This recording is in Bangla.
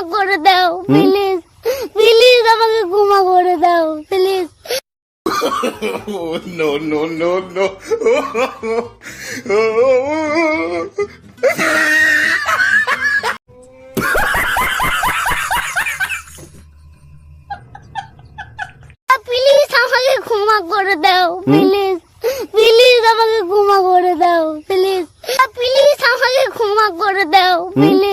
ক্ষমা করে দাও প্লিজ প্লিজ আমাকে ক্ষমা করে দাও please no, no, no, no. Please আমাকে ক্ষমা করে দাও প্লিজ প্লিজ আমাকে ক্ষমা করে দাও প্লিজ প্লিজ আমাকে ক্ষমা করে দাও প্লিজ